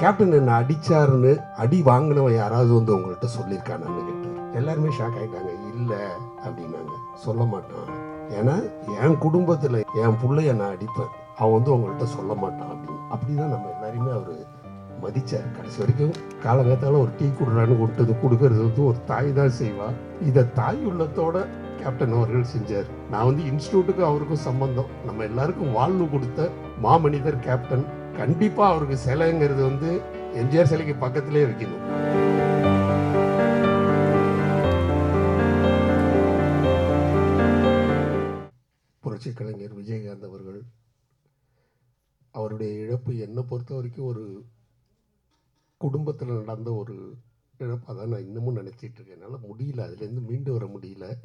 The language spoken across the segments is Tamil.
கேப்டன் என்ன அடிச்சாருன்னு அடி வாங்கினவன் யாராவது வந்து உங்கள்கிட்ட சொல்லியிருக்கானான்னு கேட்டார் எல்லாருமே ஷாக் ஆகிட்டாங்க இல்லை அப்படின்னாங்க. சொல்ல மாட்டான். ஏன்னா என் குடும்பத்தில் என் பிள்ளைய நான் அடிப்பேன். அவன் வந்து உங்கள்கிட்ட சொல்ல மாட்டான் அப்படின்னு. அப்படி தான் நம்ம எல்லாரையுமே அவர் மதித்தார் கடைசி வரைக்கும் காலங்காத்தால ஒரு டீ குடுறான்னு கொடுத்தது கொடுக்கறது வந்து ஒரு தாய் தான் செய்வாள் இதை தாய் உள்ளத்தோட கேப்டன் அவர்கள் செஞ்சார். நான் வந்து இன்ஸ்டியூட்டுக்கு அவருக்கும் சம்பந்தம். நம்ம எல்லாருக்கும் வாழ்வு கொடுத்த மாமனிதர் கேப்டன். கண்டிப்பாக அவருக்கு சிலைங்கிறது வந்து எம்ஜிஆர் சிலைக்கு பக்கத்திலே வைக்கணும். புரட்சி கலைஞர் விஜயகாந்த் அவர்கள் அவருடைய இழப்பு என்னை பொறுத்த வரைக்கும் ஒரு குடும்பத்தில் நடந்த ஒரு இழப்பாக தான் நான் இன்னமும் நினச்சிட்டு இருக்கேன். என்னால் முடியல. அதுலேருந்து மீண்டு வர முடியல.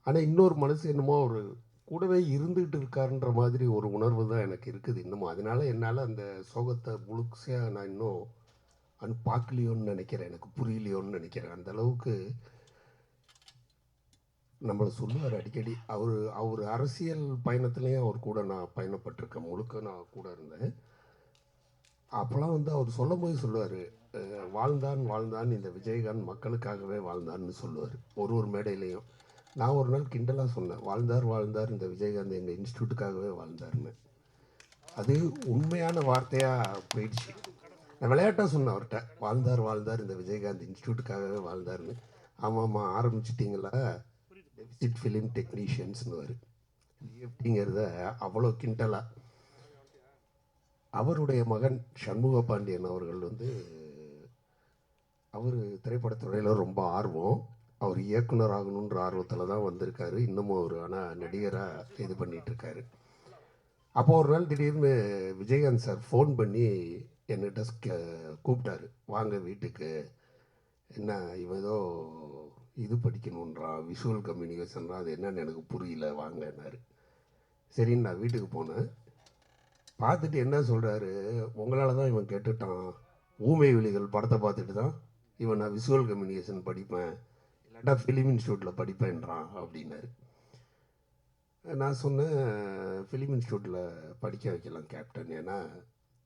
ஆனால் இன்னொரு மனசு என்னமோ ஒரு கூடவே இருந்துகிட்டு இருக்காருன்ற மாதிரி ஒரு உணர்வு தான் எனக்கு இருக்குது இன்னமும் அதனால என்னால் அந்த சோகத்தை முழுசையாக நான் இன்னும் அனு பார்க்கலையோன்னு நினைக்கிறேன். எனக்கு புரியலையோன்னு நினைக்கிறேன். அந்த அளவுக்கு நம்மளை சொல்லுவார் அடிக்கடி. அவர் அவர் அரசியல் பயணத்துலேயும் அவர் கூட நான் பயணப்பட்டிருக்கேன். முழுக்க நான் கூட இருந்தேன். அப்போலாம் வந்து அவர் சொல்லும் போது சொல்லுவார் வாழ்ந்தான் வாழ்ந்தான் இந்த விஜயகாந்த் மக்களுக்காகவே வாழ்ந்தான்னு சொல்லுவார். ஒரு ஒரு மேடையிலையும். நான் ஒரு நாள் கிண்டலாக சொன்னேன். வாழ்ந்தார் வாழ்ந்தார் இந்த விஜயகாந்த் எங்கள் இன்ஸ்டியூட்டுக்காகவே வாழ்ந்தார்னு அது உண்மையான வார்த்தையாக போயிடுச்சு. நான் விளையாட்டாக சொன்னேன் அவர்கிட்ட. வாழ்ந்தார் வாழ்ந்தார் இந்த விஜயகாந்த் இன்ஸ்டியூட்டுக்காகவே வாழ்ந்தார்னு ஆமாம்மா ஆரம்பிச்சிட்டிங்களா? டெபிசிட் ஃபிலிம் டெக்னீஷியன்ஸ்னு வரு எப்படிங்கிறத அவ்வளோ கிண்டலாக அவருடைய மகன் சண்முக பாண்டியன் அவர்கள் வந்து அவர் திரைப்படத்துறையில் ரொம்ப ஆர்வம். அவர் இயக்குனர் ஆகணுன்ற ஆர்வத்தில் தான் வந்திருக்காரு. இன்னமும் அவர் ஆனால் நடிகராக இது பண்ணிகிட்ருக்காரு அப்போது அப்போ ஒரு நாள் திடீர்னு விஜயகாந்த் சார் ஃபோன் பண்ணி என்னிட்ட கூப்பிட்டாரு. வாங்க வீட்டுக்கு. என்ன இவன் ஏதோ இது படிக்கணுன்றான் விஷுவல் கம்யூனிகேஷன்றான் அது என்னன்னு எனக்கு புரியல வாங்கன்னாரு. சரின்னு நான் வீட்டுக்கு போனேன். பார்த்துட்டு என்ன சொல்கிறாரு உங்களால் தான் இவன் கேட்டுட்டான். ஊமை விழிகள் படத்தை பார்த்துட்டு தான் இவன் நான் விஷுவல் கம்யூனிகேஷன் படிப்பேன். கேட்டால் ஃபிலிம் இன்ஸ்டியூட்டில் படிப்பேன்றான் அப்படின்னாரு. நான் சொன்னேன் ஃபிலிம் இன்ஸ்டியூட்டில் படிக்க வைக்கலாம் கேப்டன் ஏன்னா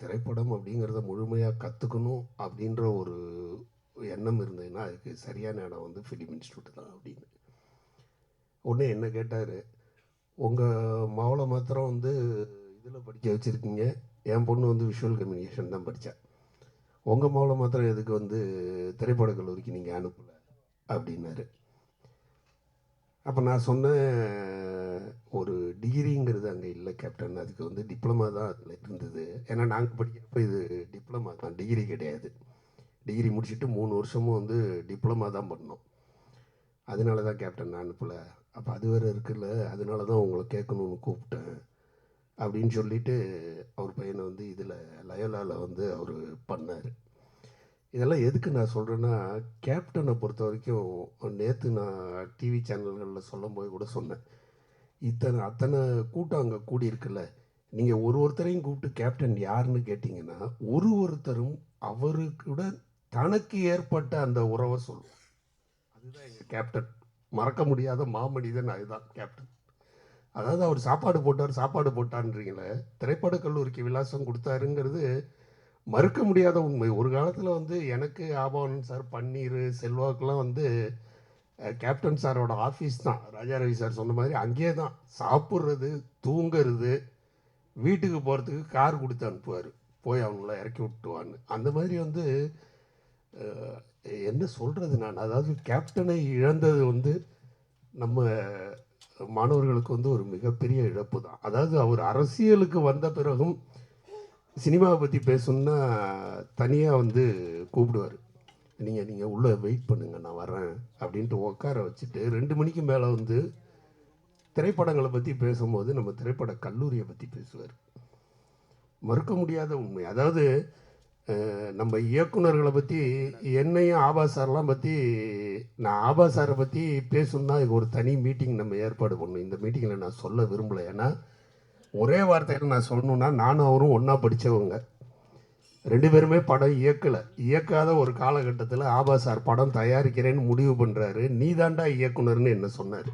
திரைப்படம் அப்படிங்கிறத முழுமையாக கற்றுக்கணும் அப்படின்ற ஒரு எண்ணம் இருந்ததுன்னா அதுக்கு சரியான இடம் வந்து ஃபிலிம் இன்ஸ்டியூட் தான் அப்படின்னு. உடனே என்ன கேட்டார் உங்கள் மவளை மாத்திரம் வந்து இதில் படிக்க வச்சுருக்கீங்க. என் பொண்ணு வந்து விஷுவல் கம்யூனிகேஷன் தான் படித்தா உங்கள் மவளை மாத்திரம் எதுக்கு வந்து திரைப்பட கல்லூரிக்கு நீங்கள் அனுப்பலை? அப்படின்னாரு. அப்போ நான் சொன்னேன் ஒரு டிகிரிங்கிறது அங்கே இல்லை கேப்டன் அதுக்கு வந்து டிப்ளமா தான் அதில் இருந்தது. ஏன்னா நாங்கள் படிக்கிறப்ப இது டிப்ளமா தான். டிகிரி கிடையாது. டிகிரி முடிச்சுட்டு மூணு வருஷமும் வந்து டிப்ளமா தான் பண்ணோம். அதனால தான் கேப்டன் நான் அனுப்பலை. அப்போ அது வேறு இருக்குல்ல. அதனால தான் உங்களை கேட்கணும்னு கூப்பிட்டேன். அப்படின்னு சொல்லிட்டு அவர் பையனை வந்து இதில் லயோலாவில் வந்து அவர் பண்ணார். இதெல்லாம் எதுக்கு நான் சொல்கிறேன்னா கேப்டனை பொறுத்த வரைக்கும் நேற்று நான் டிவி சேனல்களில் சொல்லும்போது கூட சொன்னேன். இத்தனை அத்தனை கூட்டம் அங்கே கூடியிருக்குல்ல. நீங்கள் ஒரு ஒருத்தரையும் கூப்பிட்டு கேப்டன் யாருன்னு கேட்டிங்கன்னா ஒரு ஒருத்தரும் அவருக்கூட தனக்கு ஏற்பட்ட அந்த உறவை சொல்லும். அதுதான் எங்கள் கேப்டன். மறக்க முடியாத மாமனிதன் அதுதான் கேப்டன். அதாவது அவர் சாப்பாடு போட்டார் சாப்பாடு போட்டான்றீங்களே. திரைப்படக் கல்லூரிக்கு விலாசம் கொடுத்தாருங்கிறது மறுக்க முடியாத உண்மை. ஒரு காலத்தில் வந்து எனக்கு ஆபவன் சார் பன்னீர் செல்வாக்கெல்லாம் வந்து கேப்டன் சாரோட ஆஃபீஸ் தான். ராஜா ரவி சார் சொன்ன மாதிரி அங்கேயே தான். சாப்பிட்றது தூங்குறது வீட்டுக்கு போகிறதுக்கு கார் கொடுத்து அனுப்புவார். போய் அவங்கள இறக்கி விட்டுவான்னு. அந்த மாதிரி வந்து என்ன சொல்கிறது நான்? அதாவது கேப்டனை இழந்தது வந்து நம்ம மாணவர்களுக்கு வந்து ஒரு மிகப்பெரிய இழப்பு தான். அதாவது அவர் அரசியலுக்கு வந்த பிறகும் சினிமாவை பற்றி பேசணுன்னா தனியாக வந்து கூப்பிடுவார். நீங்கள் நீங்கள் உள்ளே வெயிட் பண்ணுங்கள் நான் வரேன் அப்படின்ட்டு உட்கார வச்சுட்டு ரெண்டு மணிக்கு மேலே வந்து திரைப்படங்களை பற்றி பேசும்போது நம்ம திரைப்பட கல்லூரியை பற்றி பேசுவார். மறுக்க முடியாத உண்மை. அதாவது நம்ம இயக்குனர்களை பற்றி என்னையும் ஆபா சார்லாம் பற்றி நான் ஆபா சாரை பற்றி பேசணுன்னா இது ஒரு தனி மீட்டிங் நம்ம ஏற்பாடு பண்ணணும். இந்த மீட்டிங்கில் நான் சொல்ல விரும்பலை. ஏன்னா ஒரே வார்த்தையில் நான் சொல்லணும்னா நானும் அவரும் ஒன்றா படித்தவங்க ரெண்டு பேருமே படம் இயக்கலை. இயக்காத ஒரு காலகட்டத்தில் ஆபா சார் படம் தயாரிக்கிறேன்னு முடிவு பண்ணுறாரு நீதாண்டா இயக்குனர்னு என்ன சொன்னார்.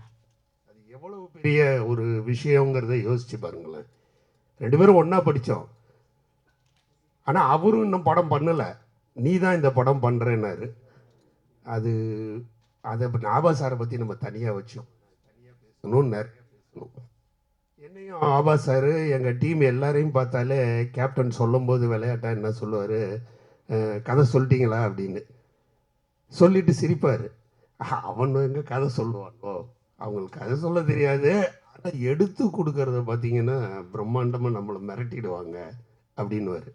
அது எவ்வளவு பெரிய ஒரு விஷயங்கிறத யோசிச்சு பாருங்களேன். ரெண்டு பேரும் ஒன்றா படித்தோம் ஆனால் அவரும் இன்னும் படம் பண்ணலை. நீ தான் இந்த படம் பண்ணுறேன்னாரு அது அதை ஆபா சாரை பற்றி நம்ம தனியாக வச்சோம். பேசணும் நிறைய பேசணும். என்னையும் ஆபா சார் எங்கள் டீம் எல்லாரையும் பார்த்தாலே கேப்டன் சொல்லும்போது விளையாட்டா என்ன சொல்லுவார்? கதை சொல்லிட்டீங்களா அப்படின்னு. சொல்லிட்டு சிரிப்பார். அவன் எங்கே கதை சொல்லுவானோ? அவங்களுக்கு கதை சொல்ல தெரியாது. ஆனால் எடுத்து கொடுக்கறத பார்த்தீங்கன்னா பிரம்மாண்டமாக நம்மளை மிரட்டிடுவாங்க அப்படின்னுவார்.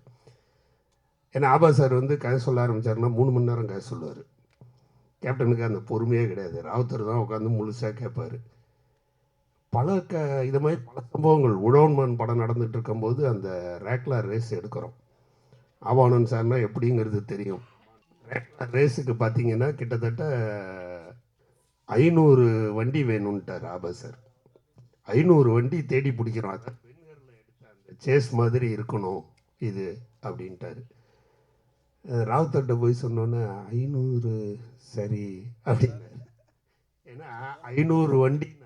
ஏன்னா ஆபா சார் வந்து கதை சொல்ல ஆரம்பிச்சாருன்னா மூணு மணி நேரம் கதை சொல்லுவார். கேப்டனுக்கு அந்த பொறுமையே கிடையாது. ராவுத்தர் தான் உட்காந்து முழுசாக கேட்பார். பல க இது மாதிரி பல சம்பவங்கள். உழவன்மன் படம் நடந்துட்டு இருக்கும்போது அந்த ரேக்லா ரேஸ் எடுக்கிறோம். ஆவானன் சார்னா எப்படிங்கிறது தெரியும். ரேக்லா ரேஸுக்கு பார்த்தீங்கன்னா கிட்டத்தட்ட ஐநூறு வண்டி வேணும்ன்ட்டார் ஆபா சார். ஐநூறு வண்டி தேடி பிடிக்கிறோம். அதான் பெண்களில் எடுத்த அந்த சேஸ் மாதிரி இருக்கணும் இது அப்படின்ட்டாரு. அஹ் ராவுத்தர்கிட்ட போய் சொன்னோன்னே ஐநூறு சரி அப்படின்னாரு. ஏன்னா ஐநூறு வண்டி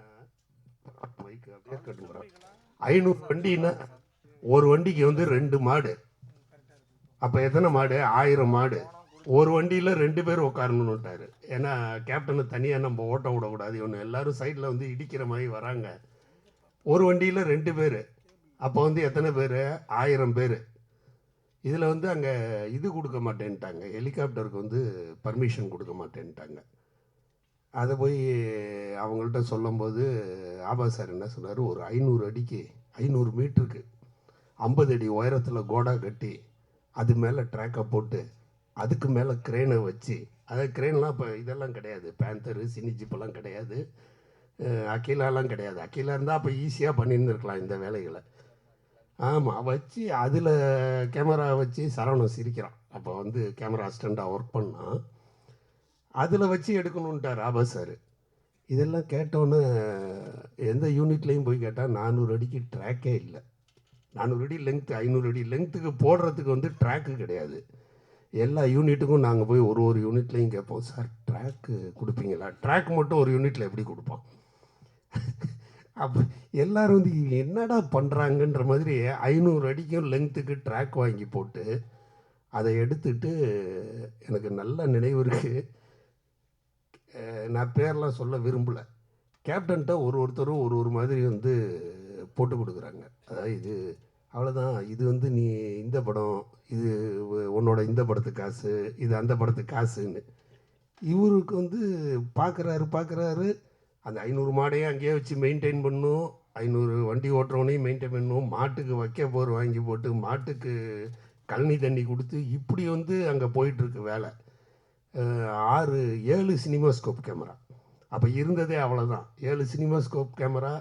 மைக்கு அப்படியே கட்டுங்கிறோம் ஐநூறு வண்டின்னா ஒரு வண்டிக்கு வந்து ரெண்டு மாடு. அப்போ எத்தனை மாடு? ஆயிரம் மாடு. ஒரு வண்டியில் ரெண்டு பேர் உட்காரணுன்னுட்டாரு ஏன்னா கேப்டனை தனியாக நம்ம ஓட்ட விடக்கூடாது. இவனு எல்லாரும் சைடில் வந்து இடிக்கிற மாதிரி வராங்க. ஒரு வண்டியில் ரெண்டு பேர். அப்போ வந்து எத்தனை பேர்? ஆயிரம் பேர். இதில் வந்து அங்கே இது கொடுக்க மாட்டேன்ட்டாங்க. ஹெலிகாப்டருக்கு வந்து பர்மிஷன் கொடுக்க மாட்டேன்ட்டாங்க. அதை போய் அவங்கள்ட்ட சொல்லும்போது ஆபா சார் என்ன சொன்னார்? ஒரு ஐநூறு அடிக்கு ஐநூறு மீட்டருக்கு ஐம்பது அடி உயரத்தில் கோடா கட்டி அது மேலே ட்ராக்கை போட்டு அதுக்கு மேலே க்ரேனை வச்சு அதை க்ரேன்லாம் இப்போ இதெல்லாம் கிடையாது. பேந்தரு சினிஜிப்பெல்லாம் கிடையாது. அக்கீலாலாம் கிடையாது. அகிலா இருந்தால் அப்போ ஈஸியாக பண்ணியிருந்துருக்கலாம் இந்த வேலைகளை. ஆமாம் வச்சு அதில் கேமரா வச்சு சரவணன் சிரிக்கிறான். அப்போ வந்து கேமரா அசிஸ்டண்ட்டாக ஒர்க் பண்ணான். அதில் வச்சு எடுக்கணுன்ட்டார் ஆபா சார். இதெல்லாம் கேட்டோன்னே எந்த யூனிட்லேயும் போய் கேட்டால் நானூறு அடிக்கு ட்ராக்கே இல்லை. நானூறு அடி லெங்க்த்து ஐநூறு அடி லெங்க்த்துக்கு போடுறதுக்கு வந்து ட்ராக்கு கிடையாது. எல்லா யூனிட்டுக்கும் நாங்கள் போய் ஒரு ஒரு யூனிட்லேயும் கேட்போம் சார் ட்ராக்கு கொடுப்பீங்களா? ட்ராக் மட்டும் ஒரு யூனிட்டில் எப்படி கொடுப்போம் அப்போ எல்லோரும் வந்து என்னடா பண்ணுறாங்கன்ற மாதிரி ஐநூறு அடிக்கும் லெங்க்த்துக்கு ட்ராக் வாங்கி போட்டு அதை எடுத்துட்டு எனக்கு நல்ல நினைவு இருக்குது நான் பேரெலாம் சொல்ல விரும்பலை. கேப்டன்ட்ட ஒரு ஒருத்தரும் ஒரு ஒரு மாதிரி வந்து போட்டு கொடுக்குறாங்க. அதாவது இது அவ்வளோதான் இது வந்து நீ இந்த படம் இது உன்னோட இந்த படத்துக்கு காசு இது அந்த படத்துக்கு காசுன்னு. இவருக்கு வந்து பார்க்குறாரு பார்க்குறாரு அந்த ஐநூறு மாடையும் அங்கேயே வச்சு மெயின்டைன் பண்ணும். ஐநூறு வண்டி ஓட்டுறவனையும் மெயின்டைன் பண்ணும். மாட்டுக்கு வைக்க போர் வாங்கி போட்டு மாட்டுக்கு கழனி தண்ணி கொடுத்து இப்படி வந்து அங்கே போயிட்டுருக்கு வேலை. ஆறு ஏழு சினிமாஸ்கோப் கேமரா. அப்போ இருந்ததே அவ்வளோதான் ஏழு சினிமாஸ்கோப் கேமரா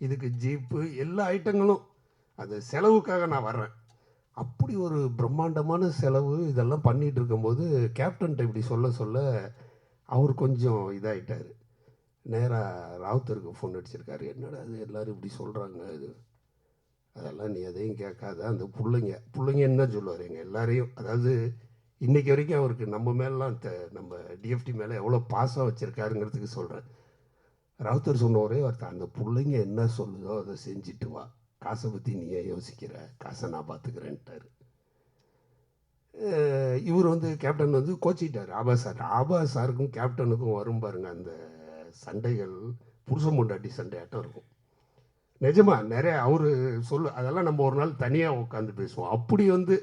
இதுக்கு ஜீப்பு எல்லா ஐட்டங்களும். அது செலவுக்காக நான் வர்றேன். அப்படி ஒரு பிரம்மாண்டமான செலவு இதெல்லாம் பண்ணிகிட்டு இருக்கும்போது கேப்டன்ட்ட இப்படி சொல்ல சொல்ல அவர் கொஞ்சம் இதாகிட்டார் நேராக ராவுத்தருக்கு ஃபோன் அடிச்சிருக்காரு. என்னடா அது எல்லோரும் இப்படி சொல்கிறாங்க இது அதெல்லாம் நீ எதையும் கேட்காத. அந்த பிள்ளைங்க பிள்ளைங்க என்ன சொல்லுவார்? எங்கள் எல்லாரையும் அதாவது இன்றைக்கி வரைக்கும் அவருக்கு நம்ம மேலாம் த நம்ம டிஎஃப்டி மேலே எவ்வளோ பாசம் வச்சுருக்காருங்கிறதுக்கு சொல்கிறேன் ராவுத்தர் சொன்ன ஒரே வார்த்தை அந்த பிள்ளைங்க என்ன சொல்லுதோ அதை செஞ்சுட்டு வா. காசை பற்றி நீ ஏன் யோசிக்கிற காசை நான் பார்த்துக்கிறேன்ட்டார் இவர் வந்து கேப்டன் வந்து கோச்சிட்டார் ஆபா சார் ஆபா சாருக்கும் கேப்டனுக்கும் வரும் பாருங்க அந்த சண்டைகள் புருஷன் பொண்டாட்டி சண்டையாட்டம் இருக்கும். நிஜமா நிறைய அவர் சொல்லு அதெல்லாம் நம்ம ஒரு நாள் தனியாக உட்காந்து பேசுவோம். அப்படி வந்து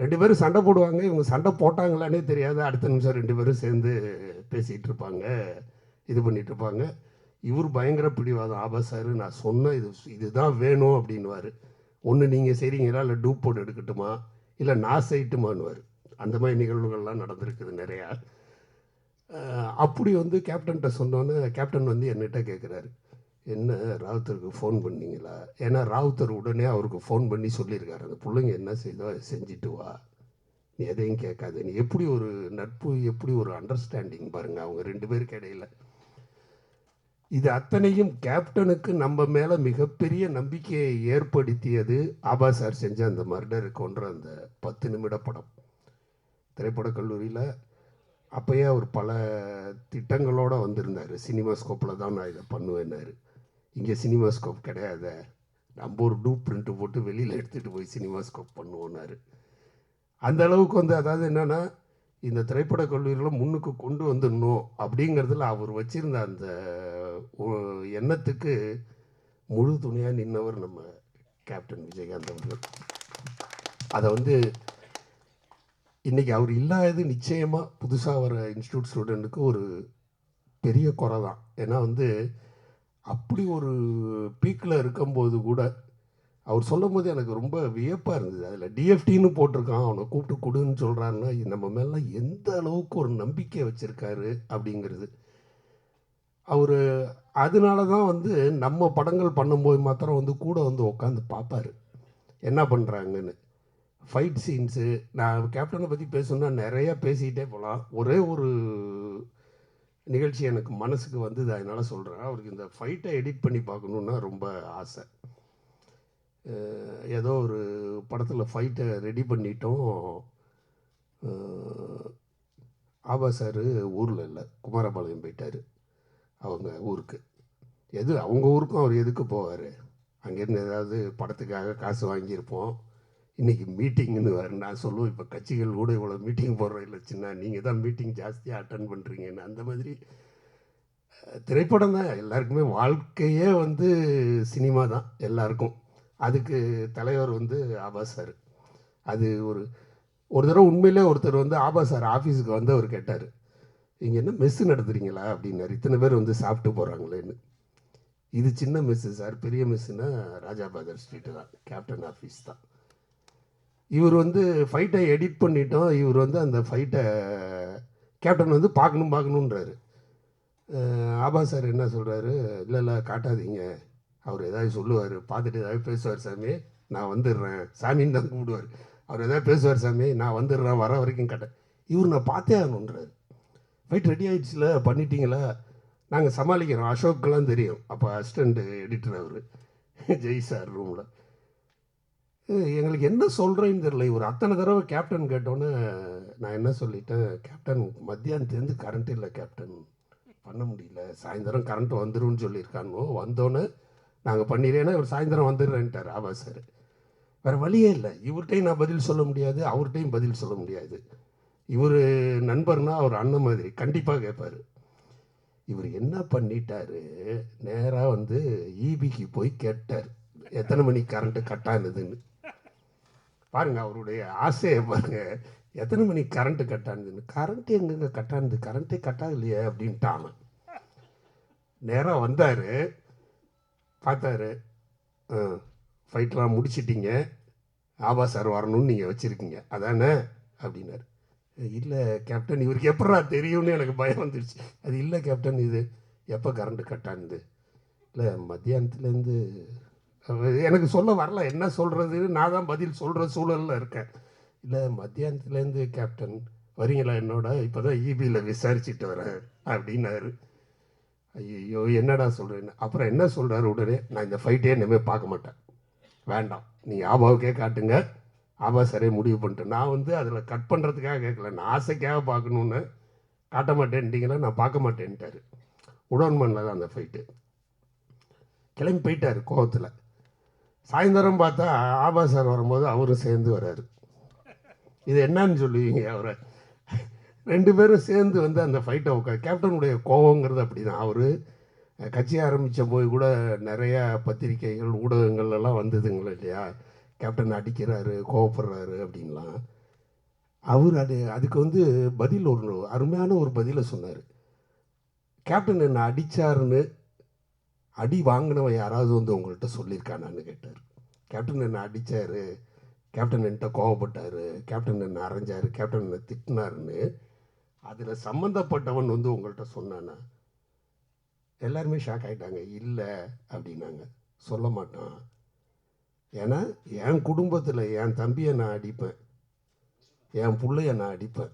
ரெண்டு பேரும் சண்டை போடுவாங்க. இவங்க சண்டை போட்டாங்களானே தெரியாது. அடுத்த நிமிஷம் ரெண்டு பேரும் சேர்ந்து பேசிகிட்டு இருப்பாங்க. இது பண்ணிட்டு இருப்பாங்க. இவர் பயங்கர பிடிவாதம். ஆபா சார் நான் சொன்ன இது இதுதான் வேணும் அப்படின்னுவார். ஒன்று நீங்கள் செய்கிறீங்களா இல்லை டூப் போட்டு எடுக்கட்டுமா? இல்லை நான் செய்யட்டுமான்னுவார். அந்த மாதிரி நிகழ்வுகள்லாம் நடந்திருக்குது நிறையா. அப்படி வந்து கேப்டன்கிட்ட சொன்னோன்னு கேப்டன் வந்து என்கிட்ட கேட்குறாரு என்ன ராவுத்தருக்கு ஃபோன் பண்ணீங்களா? ஏன்னா ராவுத்தர் உடனே அவருக்கு ஃபோன் பண்ணி சொல்லியிருக்காரு. அந்த பிள்ளைங்க என்ன செய்தோ அதை செஞ்சுட்டு வா. நீ எதையும் கேட்காத. நீ எப்படி ஒரு நட்பு எப்படி ஒரு அண்டர்ஸ்டாண்டிங் பாருங்கள் அவங்க ரெண்டு பேருக்கு இடையில. இது அத்தனையும் கேப்டனுக்கு நம்ம மேலே மிகப்பெரிய நம்பிக்கையை ஏற்படுத்தியது ஆபா சார் செஞ்ச அந்த மர்டர் கொன்ற அந்த பத்து நிமிட படம். திரைப்படக் கல்லூரியில் அப்போயே அவர் பல திட்டங்களோடு வந்திருந்தார். சினிமா ஸ்கோப்பில் தான் நான் இதை பண்ணுவேன்னாரு. இங்கே சினிமாஸ்கோப் கிடையாத. நம்ம ஒரு டூ பிரிண்ட்டு போட்டு வெளியில் எடுத்துகிட்டு போய் சினிமாஸ்கோப் பண்ணுவோன்னாரு. அந்த அளவுக்கு வந்து அதாவது என்னென்னா இந்த திரைப்பட கல்லூரிகளை முன்னுக்கு கொண்டு வந்துடணும் அப்படிங்கிறதுல அவர் வச்சிருந்த அந்த எண்ணத்துக்கு முழு துணையாக நின்னவர் நம்ம கேப்டன் விஜயகாந்த் அவர்கள். அதை வந்து இன்றைக்கி அவர் இல்லாதது நிச்சயமாக புதுசாக வர இன்ஸ்டியூட் ஸ்டூடெண்ட்டுக்கு ஒரு பெரிய குறை தான். ஏன்னா வந்து அப்படி ஒரு பீக்கில் இருக்கும்போது கூட அவர் சொல்லும் போது எனக்கு ரொம்ப வியப்பாக இருந்தது. அதில் டிஎஃப்டின்னு போட்டிருக்கான். அவனை கூப்பிட்டு கொடுன்னு சொல்கிறான்னா நம்ம மேலாம் எந்த அளவுக்கு ஒரு நம்பிக்கை வச்சுருக்காரு? அப்படிங்கிறது. அவர் அதனால தான் வந்து நம்ம படங்கள் பண்ணும்போது மாத்திரம் வந்து கூட வந்து உட்காந்து பார்ப்பாரு என்ன பண்ணுறாங்கன்னு ஃபைட் சீன்ஸு நான் கேப்டனை பற்றி பேசணுன்னா நிறையா பேசிக்கிட்டே போகலாம் ஒரே ஒரு நிகழ்ச்சி எனக்கு மனசுக்கு வந்தது அதனால் சொல்கிறேன் அவருக்கு இந்த ஃபைட்டை எடிட் பண்ணி பார்க்கணுன்னா ரொம்ப ஆசை. ஏதோ ஒரு படத்தில் ஃபைட்டை ரெடி பண்ணிட்டோம். ஆபா சார் ஊரில் இல்லை குமாரபாளையம் போயிட்டார். அவங்க ஊருக்கு. எது அவங்க ஊருக்கும் அவர் எதுக்கு போவார்? அங்கேருந்து ஏதாவது படத்துக்காக காசு வாங்கியிருப்போம். இன்றைக்கி மீட்டிங்னு வேறு நான் சொல்லுவேன். இப்போ கட்சிகள் கூட இவ்வளோ மீட்டிங் போடுறோம். இல்லை சின்ன நீங்கள் தான் மீட்டிங் ஜாஸ்தியாக அட்டன் பண்ணுறீங்கன்னு அந்த மாதிரி திரைப்படம் தான். எல்லாருக்குமே வாழ்க்கையே வந்து சினிமா தான் எல்லாருக்கும். அதுக்கு தலைவர் வந்து ஆபா சார். அது ஒரு ஒரு தடவை உண்மையிலே ஒருத்தர் வந்து ஆபா சார் ஆஃபீஸுக்கு வந்து அவர் கேட்டார். இங்கே என்ன மெஸ்ஸு நடத்துகிறீங்களா அப்படின்னாரு. இத்தனை பேர் வந்து சாப்பிட்டு போகிறாங்களேன்னு இது சின்ன மெஸ்ஸு சார். பெரிய மெஸ்ஸுன்னா ராஜாபாதர் ஸ்ட்ரீட்டு தான். கேப்டன் ஆஃபீஸ் தான். இவர் வந்து ஃபைட்டை எடிட் பண்ணிட்டோம். இவர் வந்து அந்த ஃபைட்டை கேப்டன் வந்து பார்க்கணும் பார்க்கணுன்றாரு ஆபா சார் என்ன சொல்கிறாரு இல்லை இல்லை காட்டாதீங்க. அவர் ஏதாவது சொல்லுவார். பார்த்துட்டு ஏதாவது பேசுவார் சாமி. நான் வந்துடுறேன். சாமின்னு தான் கூப்பிடுவார் அவர் ஏதாவது பேசுவார் சாமி. நான் வந்துடுறேன். வர வரைக்கும் கட்ட இவர் நான் பார்த்தே ஆகணுன்றாரு ஃபைட் ரெடி ஆகிடுச்சுல பண்ணிட்டீங்களா? நாங்கள் சமாளிக்கிறோம். அசோக்கெல்லாம் தெரியும். அப்போ அசிஸ்டண்ட் எடிட்டர் அவர். ஜெய் சார் ரூமில் எங்களுக்கு என்ன சொல்கிறேன்னு தெரியல. இவர் அத்தனை தடவை கேப்டன் கேட்டோன்னே நான் என்ன சொல்லிட்டேன்? கேப்டன் மத்தியானத்துலேருந்து கரண்ட் இல்லை கேப்டன் பண்ண முடியல. சாயந்தரம் கரண்ட் வந்துரும்னு சொல்லியிருக்கானோ வந்தோன்னே நாங்கள் பண்ணிடுறேன்னா இவர் சாயந்தரம் வந்துடுறேன்ட்டார். ஆபா சார் வேறு வழியே இல்லை. இவர்கிட்டையும் நான் பதில் சொல்ல முடியாது. அவர்கிட்டையும் பதில் சொல்ல முடியாது. இவர் நண்பர்னா அவர் அண்ணன் மாதிரி. கண்டிப்பாக கேட்பார் இவர் என்ன பண்ணிட்டாரு? நேராக வந்து ஈபிக்கு போய் கேட்டார். எத்தனை மணிக்கு கரண்ட்டு கட் ஆனதுன்னு பாருங்கள் அவருடைய ஆசையை பாருங்கள் எத்தனை மணி கரண்ட்டு கட்டானதுன்னு? கரண்ட்டு கரண்ட் எங்கெங்க கட்டானது? கரண்ட்டே கட் ஆகலையே அப்படின்ட்டான் நேராக வந்தார். பார்த்தாரு. ஃபைட்லாம் முடிச்சிட்டிங்க. ஆபா சார் வரணும்னு நீங்கள் வச்சுருக்கீங்க. அதானே? அப்படின்னாரு. இல்லை கேப்டன் இவருக்கு எப்படா தெரியும்னு எனக்கு பயம் வந்துடுச்சு அது இல்லை கேப்டன் இது எப்போ கரண்ட்டு கட்டானது? இல்லை மத்தியானத்துலேருந்து எனக்கு சொல்ல வரல என்ன சொல்கிறதுன்னு நான் தான் பதில் சொல்கிற சூழலில் இருக்கேன். இல்லை மத்தியானத்துலேருந்து கேப்டன் வரீங்களா என்னோட? இப்போ தான் ஈபியில் விசாரிச்சுட்டு வரேன் அப்படின்னாரு. ஐயோ என்னடா சொல்கிறேன்னு அப்புறம் என்ன சொல்கிறாரு உடனே நான் இந்த ஃபைட்டே இனிமேல் பார்க்க மாட்டேன். வேண்டாம். நீங்கள் ஆபாவுக்கே காட்டுங்க. ஆபா சரியாக முடிவு பண்ணிட்டேன். நான் வந்து அதில் கட் பண்ணுறதுக்காக கேட்கல. நான் ஆசைக்காக பார்க்கணுன்னு காட்ட மாட்டேன்ட்டிங்களா? நான் பார்க்க மாட்டேன்ட்டாரு. உடன்மனில் தான் அந்த ஃபைட்டு கிளம்பி போயிட்டார் கோவத்தில். சாயந்தரம் பார்த்தா ஆபா சார் வரும்போது அவரும் சேர்ந்து வர்றாரு இது என்னன்னு சொல்லுவீங்க அவரை. ரெண்டு பேரும் சேர்ந்து வந்து அந்த ஃபைட்டை உட்கார் கேப்டனுடைய கோபங்கிறது அப்படி தான் அவர் கட்சி ஆரம்பித்த போய் கூட நிறையா பத்திரிகைகள் ஊடகங்கள் எல்லாம் வந்ததுங்களா இல்லையா? கேப்டன் அடிக்கிறாரு கோவப்படுறாரு அப்படின்லாம். அவர் அது அதுக்கு வந்து பதில் ஒரு அருமையான ஒரு பதிலை சொன்னார். கேப்டன் என்னை அடித்தாருன்னு அடி வாங்கினவன் யாராவது வந்து உங்கள்கிட்ட சொல்லியிருக்கானான்னு கேட்டார். கேப்டன் என்னை அடித்தார் கேப்டன் என்கிட்ட கோவப்பட்டார். கேப்டன் என்னை அரைஞ்சார்? கேப்டன் என்னை திட்டினாருன்னு அதில் சம்மந்தப்பட்டவன் வந்து உங்கள்கிட்ட சொன்னானா? எல்லாருமே ஷாக் ஆகிட்டாங்க இல்லை அப்படின்னாங்க. சொல்ல மாட்டான். ஏன்னா என் குடும்பத்தில் என் தம்பியை நான் அடிப்பேன். என் பிள்ளைய நான் அடிப்பேன்.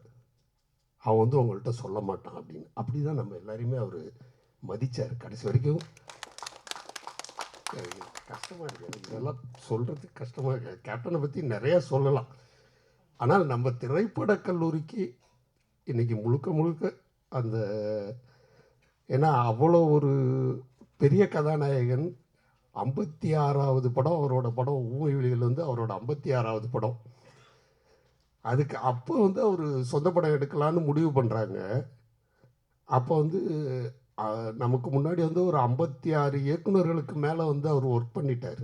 அவன் வந்து உங்கள்கிட்ட சொல்ல மாட்டான் அப்படின்னு. அப்படி தான் நம்ம எல்லாரையுமே அவர் மதித்தார் கடைசி வரைக்கும் கஷ்டமாக இருக்கு. எனக்கு இதெல்லாம் சொல்கிறதுக்கு கஷ்டமாக இருக்கு. கேப்டனை பற்றி நிறையா சொல்லலாம். ஆனால் நம்ம திரைப்படக் கல்லூரிக்கு இன்றைக்கி முழுக்க முழுக்க அந்த ஏன்னா அவ்வளோ ஒரு பெரிய கதாநாயகன் ஐம்பத்தி ஆறாவது படம் அவரோட படம் ஊமைவிழிகள் வந்து அவரோட ஐம்பத்தி ஆறாவது படம். அதுக்கு அப்போ வந்து அவர் சொந்த படம் எடுக்கலான்னு முடிவு பண்ணுறாங்க அப்போ வந்து நமக்கு முன்னாடி வந்து ஒரு ஐம்பத்தி ஆறு இயக்குனர்களுக்கு மேலே வந்து அவர் ஒர்க் பண்ணிட்டார்.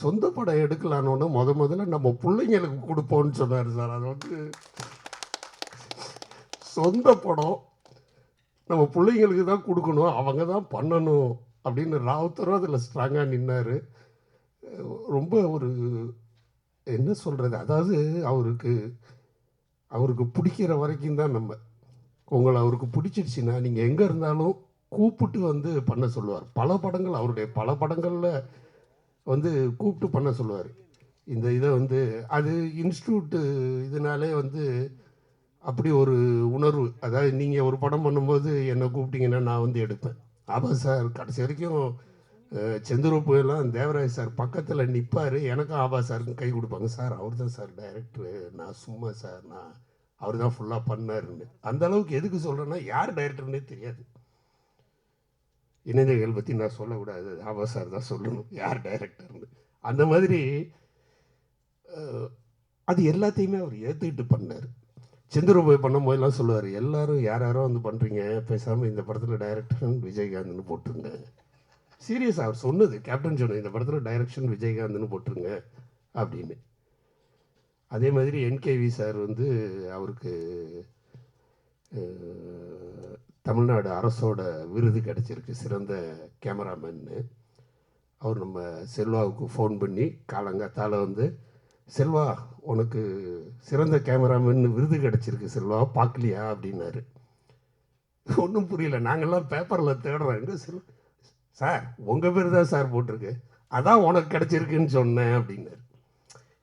சொந்த படம் எடுக்கலான்னு முத முதல்ல நம்ம பிள்ளைங்களுக்கு கொடுப்போம்னு சொன்னார் சார். அது வந்து சொந்த படம். நம்ம பிள்ளைங்களுக்கு தான் கொடுக்கணும் அவங்க தான் பண்ணணும் அப்படின்னு ராவுத்தரும் அதில் ஸ்ட்ராங்காக நின்னார். ரொம்ப ஒரு என்ன சொல்கிறது அதாவது அவருக்கு அவருக்கு பிடிக்கிற வரைக்கும் தான் நம்ம உங்களை அவருக்கு பிடிச்சிருச்சுன்னா நீங்கள் எங்கே இருந்தாலும் கூப்பிட்டு வந்து பண்ண சொல்லுவார். பல படங்கள் அவருடைய பல படங்களில் வந்து கூப்பிட்டு பண்ண சொல்லுவார். இந்த இதை வந்து அது இன்ஸ்டியூட்டு இதனாலே வந்து அப்படி ஒரு உணர்வு. அதாவது நீங்கள் ஒரு படம் பண்ணும்போது என்னை கூப்பிட்டீங்கன்னா நான் வந்து எடுப்பேன். ஆமாம் சார் கடைசி வரைக்கும் அஹ், செந்தூரப்பு தேவராஜ் சார் பக்கத்தில் நிற்பார் எனக்கும் ஆபா சாருக்கும் கை கொடுப்பாங்க. சார் அவர் தான் சார் டைரக்டரு நான் சும்மா சார் நான் அவர் தான் ஃபுல்லாக பண்ணாருன்னு. அந்த அளவுக்கு எதுக்கு சொல்கிறேன்னா யார் டைரக்டர்னே தெரியாது. இணையர்கள் பற்றி நான் சொல்லக்கூடாது. ஆபா சார் தான் சொல்லணும் யார் டைரக்டர்னு அந்த மாதிரி அது எல்லாத்தையுமே அவர் ஏற்றுக்கிட்டு பண்ணார். செந்தூர போய் பண்ணும்போதெல்லாம் சொல்லுவார் எல்லாரும் யார் யாரோ வந்து பண்ணுறீங்க பேசாமல் இந்த படத்தில் டைரக்டர் விஜயகாந்த்னு போட்டுருங்க. சீரியஸ் அவர் சொன்னது கேப்டன் சொன்னது இந்த படத்தில் டைரக்ஷன் விஜயகாந்த்னு போட்டுருங்க அப்படின்னு. அதே மாதிரி என்கேவி சார் வந்து அவருக்கு தமிழ்நாடு அரசோட விருது கிடச்சிருக்கு. சிறந்த கேமராமேன்னு. அவர் நம்ம செல்வாவுக்கு ஃபோன் பண்ணி காலங்காத்தால் வந்து செல்வா உனக்கு சிறந்த கேமராமேன் விருது கிடச்சிருக்கு செல்வா பார்க்கலையா அப்படின்னாரு. ஒன்றும் புரியல. நாங்கள்லாம் பேப்பரில் தேடுறோம். செல்வா? சார் உங்கள் பேர் தான் சார் போட்டிருக்கு. அதான் உனக்கு கிடச்சிருக்குன்னு சொன்னேன் அப்படின்னாரு.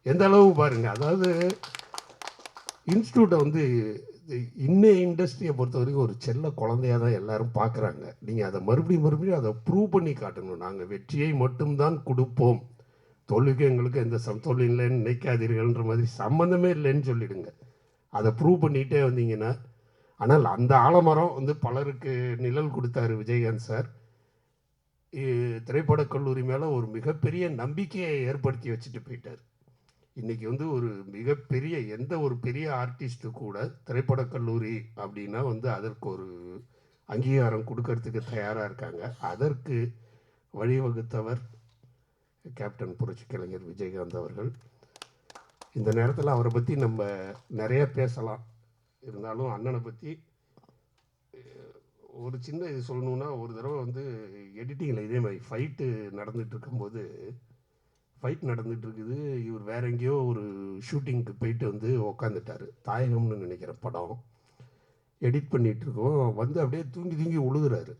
எந்த அளவு பாருங்கள் அதாவது இன்ஸ்டியூட்டை வந்து இது இன்னைய இண்டஸ்ட்ரியை பொறுத்த வரைக்கும் ஒரு செல்ல குழந்தையாக தான் எல்லாரும் பார்க்குறாங்க நீங்கள் அதை மறுபடியும் மறுபடியும் அதை ப்ரூவ் பண்ணி காட்டணும். நாங்கள் வெற்றியை மட்டும்தான் கொடுப்போம். தோல்விக்கு எங்களுக்கு எந்த சம் தோல்வி இல்லைன்னு நினைக்காதீர்கள்ன்ற மாதிரி சம்மந்தமே இல்லைன்னு சொல்லிவிடுங்க அதை ப்ரூவ் பண்ணிகிட்டே வந்தீங்கன்னா ஆனால் அந்த ஆலமரம் வந்து பலருக்கு நிழல் கொடுத்தாரு விஜயகாந்த் சார். திரைப்படக் கல்லூரி மேலே ஒரு மிகப்பெரிய நம்பிக்கையை ஏற்படுத்தி வச்சுட்டு போயிட்டார். இன்னைக்கு வந்து ஒரு மிகப்பெரிய எந்த ஒரு பெரிய ஆர்டிஸ்ட்டு கூட திரைப்படக் கல்லூரி அப்படின்னா வந்து அதற்கு ஒரு அங்கீகாரம் கொடுக்கறதுக்கு தயாராக இருக்காங்க. அதற்கு வழிவகுத்தவர் கேப்டன் புரட்சி கலைஞர் விஜயகாந்த் அவர்கள். இந்த நேரத்தில் அவரை பற்றி நம்ம நிறைய பேசலாம். இருந்தாலும் அண்ணனை பற்றி ஒரு சின்ன இது சொல்லணுன்னா ஒரு தடவை வந்து எடிட்டிங்கில் இதே மாதிரி ஃபைட்டு நடந்துகிட்டு இருக்கும்போது ஃபைட் நடந்துட்டு இருக்குது இவர் வேற எங்கேயோ ஒரு ஷூட்டிங்க்கு போயிட்டு வந்து உக்காந்துட்டார். தாயகம்னு நினைக்கிற படம். எடிட் பண்ணிகிட்டு இருக்கோம் வந்து அப்படியே தூங்கி தூங்கி உழுகுறாரு.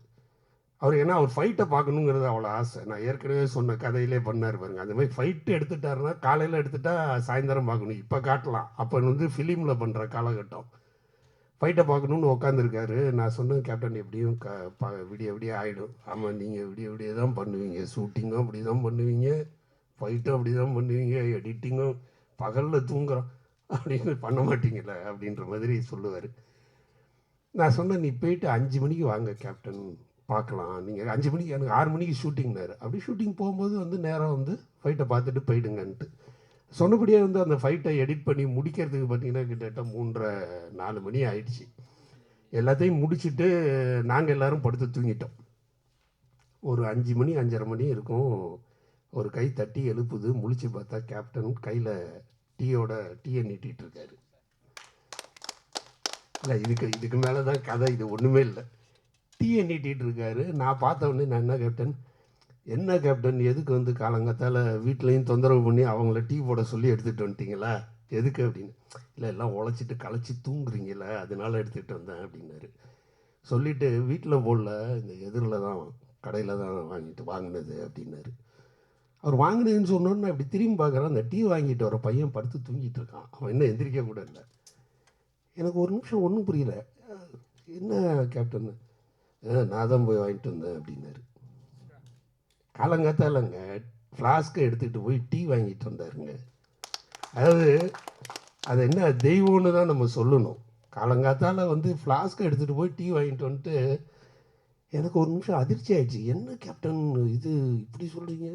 அவர் ஏன்னா அவர் ஃபைட்டை பார்க்கணுங்கிறது அவ்வளோ ஆசை. நான் ஏற்கனவே சொன்ன கதையிலே பண்ணார் பாருங்க. அந்த மாதிரி ஃபைட்டு எடுத்துட்டாருன்னா காலையில் எடுத்துட்டா சாயந்தரம் பார்க்கணும். இப்போ காட்டலாம். அப்போ வந்து ஃபிலிமில் பண்ணுற காலகட்டம். ஃபைட்டை பார்க்கணுன்னு உக்காந்துருக்காரு. நான் சொன்னேன் கேப்டன் எப்படியும் க ப விடிய விடிய ஆகிடும் ஆமாம் நீங்கள் விடிய விடிய தான் பண்ணுவீங்க. ஷூட்டிங்கும் அப்படி தான் பண்ணுவீங்க. ஃபைட்டும் அப்படி தான் பண்ணுவீங்க எடிட்டிங்கும் பகலில் தூங்குறோம். அப்படின்னு பண்ண மாட்டீங்கள அப்படின்ற மாதிரி சொல்லுவார். நான் சொன்னேன் நீ போயிட்டு அஞ்சு மணிக்கு வாங்க கேப்டன் பார்க்கலாம். நீங்கள் அஞ்சு மணிக்கு எனக்கு ஆறு மணிக்கு ஷூட்டிங்னாரு அப்படி ஷூட்டிங் போகும்போது வந்து நேரம் வந்து ஃபைட்டை பார்த்துட்டு போயிடுங்கன்ட்டு. சொன்னபடியே வந்து அந்த ஃபைட்டை எடிட் பண்ணி முடிக்கிறதுக்கு பார்த்தீங்கன்னா கிட்டத்தட்ட மூன்றரை நாலு மணி ஆயிடுச்சு. எல்லாத்தையும் முடிச்சுட்டு நாங்கள் எல்லோரும் படுத்து தூங்கிட்டோம். ஒரு அஞ்சு மணி அஞ்சரை மணி இருக்கும். ஒரு கை தட்டி எழுப்புது. முழிச்சு பார்த்தா கேப்டன் கையில் டீயோட டீயை நீட்டிட்டு இருக்காரு. இல்லை இதுக்கு இதுக்கு மேலே தான் கதை. இது ஒன்றுமே இல்லை. டீயை நீட்டிகிட்டு இருக்காரு. நான் பார்த்த உடனே நான் என்ன கேப்டன் என்ன கேப்டன் எதுக்கு வந்து காலங்காத்தால வீட்லேயும் தொந்தரவு பண்ணி அவங்கள டீ போட சொல்லி எடுத்துகிட்டு வந்துட்டீங்களா? எதுக்கு அப்படின்னு. இல்லை எல்லாம் உழைச்சிட்டு களைச்சி தூங்குறீங்களே? அதனால எடுத்துகிட்டு வந்தேன் அப்படின்னாரு. சொல்லிவிட்டு வீட்டில் போடல. இந்த எதிரில் தான் கடையில் தான் வாங்கிட்டு வாங்கினது அப்படின்னாரு. அவர் வாங்கினதுன்னு சொன்னோன்னு நான் இப்படி திரும்பி பார்க்குறேன் அந்த டீ வாங்கிட்டு வர பையன் படுத்து தூங்கிட்டு இருக்கான். அவன் என்ன எந்திரிக்க கூட இல்லை எனக்கு ஒரு நிமிஷம் ஒன்றும் புரியல. என்ன கேப்டன் நான் தான் போய் வாங்கிட்டு வந்தேன் அப்படின்னாரு. காலங்காத்தாலங்க ஃப்ளாஸ்க்கை எடுத்துக்கிட்டு போய் டீ வாங்கிட்டு வந்தாருங்க. அதாவது அது என்ன தெய்வம்னு தான் நம்ம சொல்லணும். காலங்காத்தால வந்து ஃப்ளாஸ்க்கை எடுத்துகிட்டு போய் டீ வாங்கிட்டு வந்துட்டு எனக்கு ஒரு நிமிஷம் அதிர்ச்சி ஆயிடுச்சு. என்ன கேப்டன் இது இப்படி சொல்கிறீங்க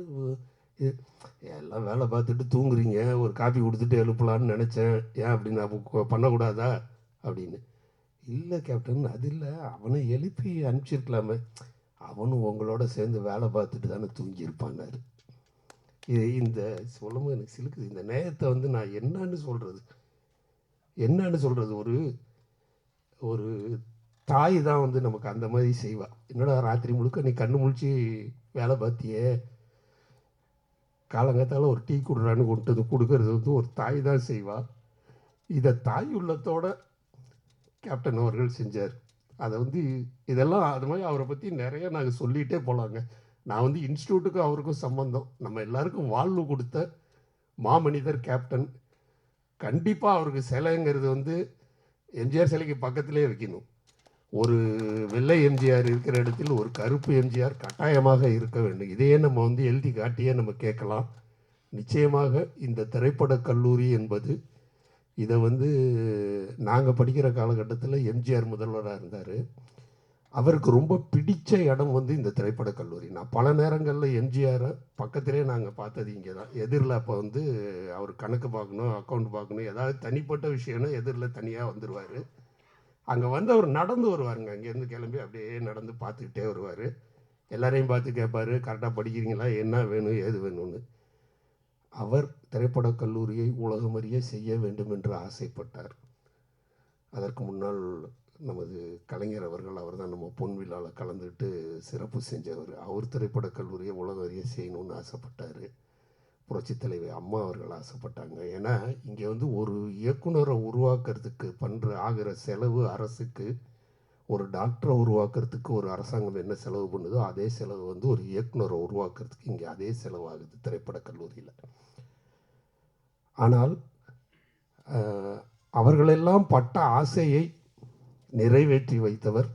எல்லாம் வேலை பார்த்துட்டு தூங்குறீங்க. ஒரு காப்பி கொடுத்துட்டு எழுப்பலான்னு நினச்சேன். ஏன் அப்படி நான் பண்ணக்கூடாதா? அப்படின்னு. இல்லை கேப்டன் அது இல்லை. அவனை எழுப்பி அனுப்பிச்சிருக்கலாமே. அவனும் உங்களோட சேர்ந்து வேலை பார்த்துட்டு தானே தூங்கியிருப்பானார் இது இந்த சொல்லும்போது எனக்கு சிலுக்குது. இந்த நேரத்தை வந்து நான் என்னன்னு சொல்கிறது என்னன்னு சொல்கிறது ஒரு ஒரு தாய் தான் வந்து நமக்கு அந்த மாதிரி செய்வா. என்னடா ராத்திரி முழுக்க நீ கண்ணு முழிச்சு வேலை பார்த்தியே? காலங்கத்தால் ஒரு டீ கொடுறான்னு கொண்டு வந்து கொடுக்கறது வந்து ஒரு தாய் தான் செய்வாள் இதை தாய் உள்ளத்தோட கேப்டன் அவர்கள் செஞ்சார். அதை வந்து இதெல்லாம் அது மாதிரி அவரை பற்றி நிறைய நாங்கள் சொல்லிகிட்டே போகலாங்க நான் வந்து இன்ஸ்டியூட்டுக்கும் அவருக்கும் சம்பந்தம். நம்ம எல்லாருக்கும் வாழ்வு கொடுத்த மாமனிதர் கேப்டன் கண்டிப்பாக அவருக்கு சிலைங்கிறது வந்து எம்ஜிஆர் சிலைக்கு பக்கத்திலே வைக்கணும். ஒரு வெள்ளை எம்ஜிஆர் இருக்கிற இடத்தில் ஒரு கருப்பு எம்ஜிஆர் கட்டாயமாக இருக்க வேண்டும். இதையே நம்ம வந்து எழுதி காட்டியே நம்ம கேட்கலாம். நிச்சயமாக இந்த திரைப்படக் கல்லூரி என்பது இதை வந்து நாங்கள் படிக்கிற காலகட்டத்தில் எம்ஜிஆர் முதல்வராக இருந்தார். அவருக்கு ரொம்ப பிடித்த இடம் வந்து இந்த திரைப்படக் கல்லூரி. நான் பல நேரங்களில் எம்ஜிஆரை பக்கத்திலே நாங்கள் பார்த்தது இங்கே தான் எதிரில் அப்போ வந்து அவர் கணக்கு பார்க்கணும் அக்கௌண்ட் பார்க்கணும் ஏதாவது தனிப்பட்ட விஷயம்னா எதிரில் தனியாக வந்துடுவார் அங்கே வந்து அவர் நடந்து வருவாருங்க. அங்கேருந்து கிளம்பி அப்படியே நடந்து பார்த்துக்கிட்டே வருவார். எல்லாரையும் பார்த்து கேட்பார் கரெக்டாக படிக்கிறீங்களா? என்ன வேணும்? ஏது வேணும்னு? அவர் திரைப்படக் கல்லூரியை உலகமறிய செய்ய வேண்டும் என்று ஆசைப்பட்டார். அதற்கு முன்னால் நமது கலைஞர் அவர்கள் அவர் தான் நம்ம பொன் விழாவில் கலந்துக்கிட்டு சிறப்பு செஞ்சவர். அவர் திரைப்படக் கல்லூரியை உலகறிய செய்யணும்னு ஆசைப்பட்டார். புரட்சித் தலைவி அம்மா அவர்கள் ஆசைப்பட்டாங்க. ஏன்னா இங்கே வந்து ஒரு இயக்குனரை உருவாக்குறதுக்கு பண்ணுற ஆகிற செலவு அரசுக்கு ஒரு டாக்டரை உருவாக்குறதுக்கு ஒரு அரசாங்கம் என்ன செலவு பண்ணுதோ அதே செலவு வந்து ஒரு இயக்குனரை உருவாக்குறதுக்கு இங்கே அதே செலவாகுது திரைப்படக் கல்லூரியில். ஆனால் அவர்களெல்லாம் பட்ட ஆசையை நிறைவேற்றி வைத்தவர்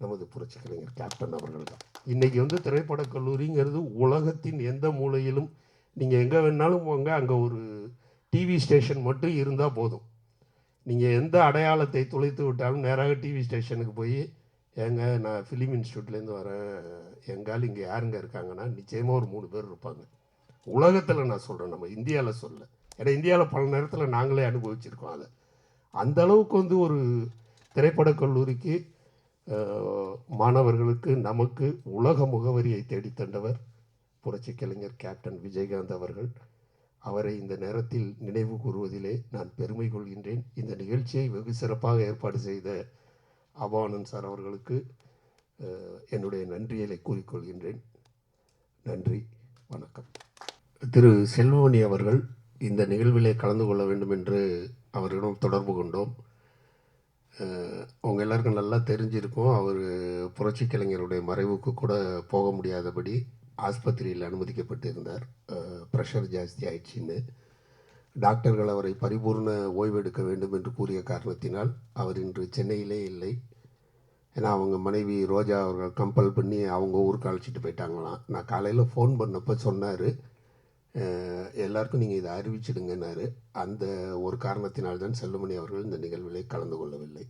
நமது புரட்சி கலைஞர் கேப்டன் அவர்கள் தான். இன்றைக்கி வந்து திரைப்படக் கல்லூரிங்கிறது உலகத்தின் எந்த மூலையிலும் நீங்கள் எங்கே வேணாலும் போங்க அங்கே ஒரு டிவி ஸ்டேஷன் மட்டும் இருந்தால் போதும். நீங்கள் எந்த அடையாளத்தை துளைத்து விட்டாலும் நேராக டிவி ஸ்டேஷனுக்கு போய் ஏங்க நான் ஃபிலிம் இன்ஸ்டியூட்லேருந்து வரேன். எங்கால் இங்கே யாருங்க இருக்காங்கன்னா நிச்சயமாக ஒரு மூணு பேர் இருப்பாங்க. உலகத்தில் நான் சொல்கிறேன் நம்ம இந்தியாவில் சொல்ல. ஏன்னா இந்தியாவில் பல நேரத்தில் நாங்களே அனுபவிச்சிருக்கோம் அதை. அந்த அளவுக்கு வந்து ஒரு திரைப்படக் கல்லூரிக்கு மாணவர்களுக்கு நமக்கு உலக முகவரியை தேடித் தந்தவர் புரட்சி கலைஞர் கேப்டன் விஜயகாந்த் அவர்கள் அவரை இந்த நேரத்தில் நினைவு கூறுவதிலே நான் பெருமை கொள்கின்றேன். இந்த நிகழ்ச்சியை வெகு சிறப்பாக ஏற்பாடு செய்த அபானந்த் சார் அவர்களுக்கு என்னுடைய நன்றிகளை கூறிக்கொள்கின்றேன். நன்றி வணக்கம். திரு செல்வமணி அவர்கள் இந்த நிகழ்விலே கலந்து கொள்ள வேண்டும் என்று அவரிடம் தொடர்பு கொண்டோம். அவங்க எல்லாருக்கும் நல்லா தெரிஞ்சிருக்கும். அவர் புரட்சி கலைஞருடைய மறைவுக்கு கூட போக முடியாதபடி ஆஸ்பத்திரியில் அனுமதிக்கப்பட்டிருந்தார். ப்ரெஷர் ஜாஸ்தி ஆயிடுச்சின்னு. டாக்டர்கள் அவரை பரிபூர்ண ஓய்வெடுக்க வேண்டும் என்று கூறிய காரணத்தினால் அவர் இன்று சென்னையிலே இல்லை. ஏன்னா அவங்க மனைவி ரோஜா அவர்கள் கம்பல் பண்ணி அவங்க ஊருக்கு அழைச்சிட்டு போயிட்டாங்களாம். நான் காலையில் ஃபோன் பண்ணப்போ சொன்னார். எல்லாருக்கும் நீங்கள் இதை அறிவிச்சிடுங்கன்னாரு. அந்த ஒரு காரணத்தினால்தான் செல்லுமணி அவர்கள் இந்த நிகழ்வில் கலந்து கொள்ளவில்லை.